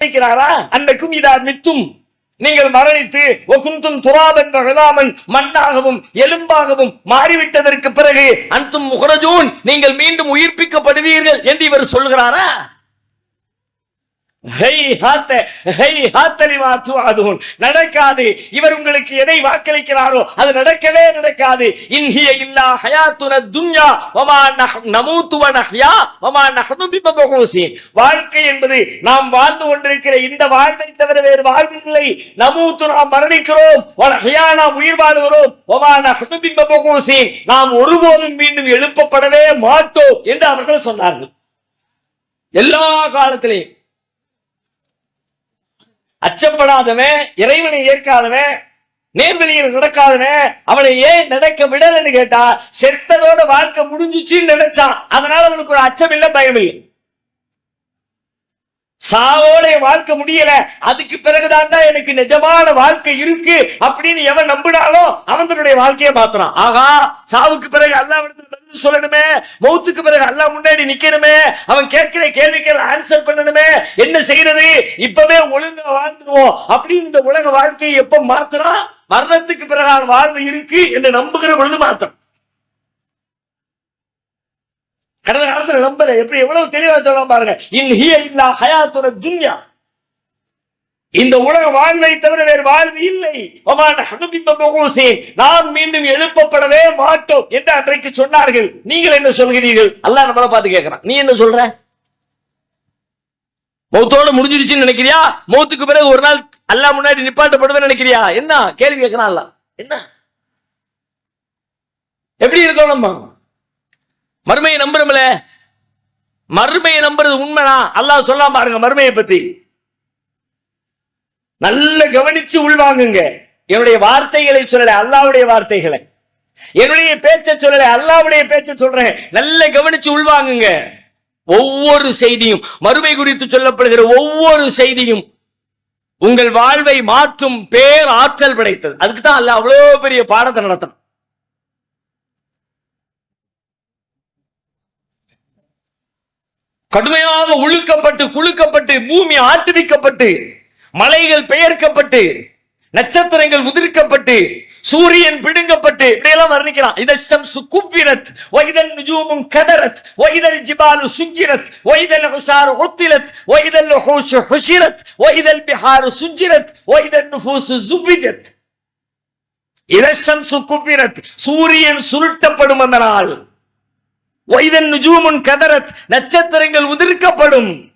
நினைக்கிறாரா? அன்றைக்கும் இதா மித்தும் நீங்கள் மரணித்து ஒகுந்தும் துராபென்ற விழாமன் மண்ணாகவும் எலும்பாகவும் மாறிவிட்டதற்கு பிறகு அன்தும் முகரஜூன் நீங்கள் மீண்டும் உயிர்ப்பிக்கப்படுவீர்கள் என்று இவர் சொல்கிறாரா? நடக்காது. இவர் உங்களுக்கு எதை வாக்களிக்கிறாரோ அது நடக்கவே நடக்காது. இன்ஹிய இல்லா ஹயாத்துன துன்யா வமா நமூத்துவ நஹ்யா வமா நஹ்னு வாழ்க்கை என்பது நாம் வாழ்ந்து கொண்டிருக்கிற இந்த வாழ்வை தவிர வேறு வாழ்வு இல்லை. நமூத்து நாம் மரணிக்கிறோம் வ நாம் உயிர் வாழ்கிறோம் வமா நஹ்னு நாம் ஒருபோதும் மீண்டும் எழுப்பப்படவே மாட்டோம் என்று அவர்கள் சொன்னார்கள். எல்லா காலத்திலையும் அச்சப்படாதவன் இறைவனை ஏற்காதவன் நேர்வழியில் நடக்காதவன் அவனை ஏன் நடக்க விடலன்னு கேட்டா செத்ததோட வாழ்க்கை முடிஞ்சிச்சுன்னு நினைச்சான். அதனால அவனுக்கு ஒரு அச்சம் இல்லை பயம் இல்லை. சாவோட வாழ்க்கை முடியல அதுக்கு பிறகுதான்டா எனக்கு நிஜமான வாழ்க்கை இருக்கு அப்படின்னு எவன் நம்பினாலும் அவன் தன்னுடைய வாழ்க்கையை பார்த்தான் ஆகா சாவுக்கு பிறகு அல்லாஹ் சொல்லணுமே. மௌத்துக்கு பிறகு அல்லாஹ் முன்னாடி நிக்கணுமே. அவன் கேட்கிற கேள்விக்கு ஆன்சர் பண்ணணுமே. என்ன செய்யறது? இப்பவே ஒழுங்கா வாழ்ந்துருவோம். அப்படின்னு இந்த உலக வாழ்க்கையை எப்ப மாத்துறான் மரணத்துக்கு பிறகான வாழ்வு இருக்கு என்று நம்புகிற பொழுது மாத்திரம் கடந்த காலத்துல நம்பல. எப்படி எவ்வளவு தெளிவா சொல்ல பாருங்க. இன் ஹிய இல்லா ஹயாத்துன துன்யா. இந்த உலக வாழ்வை தவிர வேறு வாழ்வு இல்லை. ஒமான நாம் மீண்டும் எழுப்பப்படவே மாட்டோம் என்று அன்றைக்கு சொன்னார்கள். நீங்கள் என்ன சொல்கிறீர்கள்? அல்லாஹ் நம்மள பார்த்து கேட்கிறான். நீ என்ன சொல்ற? மௌத்தோட முடிஞ்சிருச்சுன்னு நினைக்கிறியா? மௌத்துக்கு பிறகு ஒரு நாள் அல்லாஹ் முன்னாடி நிப்பாட்டப்படுவேன் நினைக்கிறியா? என்ன? கேள்வி கேட்கிறான் அல்ல என்ன? எப்படி இருக்கோம் நம்ம? மறுமையை நம்புறோம்ல. மறுமையை நம்புறது உண்மைனா அல்லாஹ் சொல்லாம பாருங்க மறுமையை பத்தி. நல்ல கவனிச்சு உள்வாங்குங்க. என்னுடைய வார்த்தைகளை சொல்லல அல்லாவுடைய வார்த்தைகளை. என்னுடைய பேச்சை சொல்லல அல்லாவுடைய பேச்சை சொல்றேன். நல்ல கவனிச்சு உள்வாங்குங்க. ஒவ்வொரு செய்தியும் மறுமை குறித்து சொல்லப்படுகிற ஒவ்வொரு செய்தியும் உங்கள் வாழ்வை மாற்றும் பேர் ஆற்றல் படைத்தது. அதுக்கு தான் அல்ல அவ்வளவு பெரிய பாடத்தை நடத்தணும். கடுமையாக உழுக்கப்பட்டு குலுக்கப்பட்டு பூமி ஆட்டுவிக்கப்பட்டு மலைகள் பெயர்க்கப்பட்டு நட்சத்திரங்கள் உதிர்க்கப்பட்டு சூரியன் பிடுங்கப்பட்டு இப்படியெல்லாம் வர்ணிக்கிறான் இத ஷம்சு குவ்விரத் வைதல் நுஜூமும் கதரத் வைதல் ஜிபாலு சுஞ்சிரத் வைதல் ஹுசாரு ஒத்திலத் வைதல் ஹூஷு ஹுஷிரத் வைதல் பிஹாரு சுஞ்சிரத் வைதல் நுஃபூசு சுபிஜத் இத சுக்குவிரத் சூரியன் சுருட்டப்படும் அந்த நாள். வைதன் நுஜூமுன் கதரத் நட்சத்திரங்கள் உதிர்க்கப்படும்.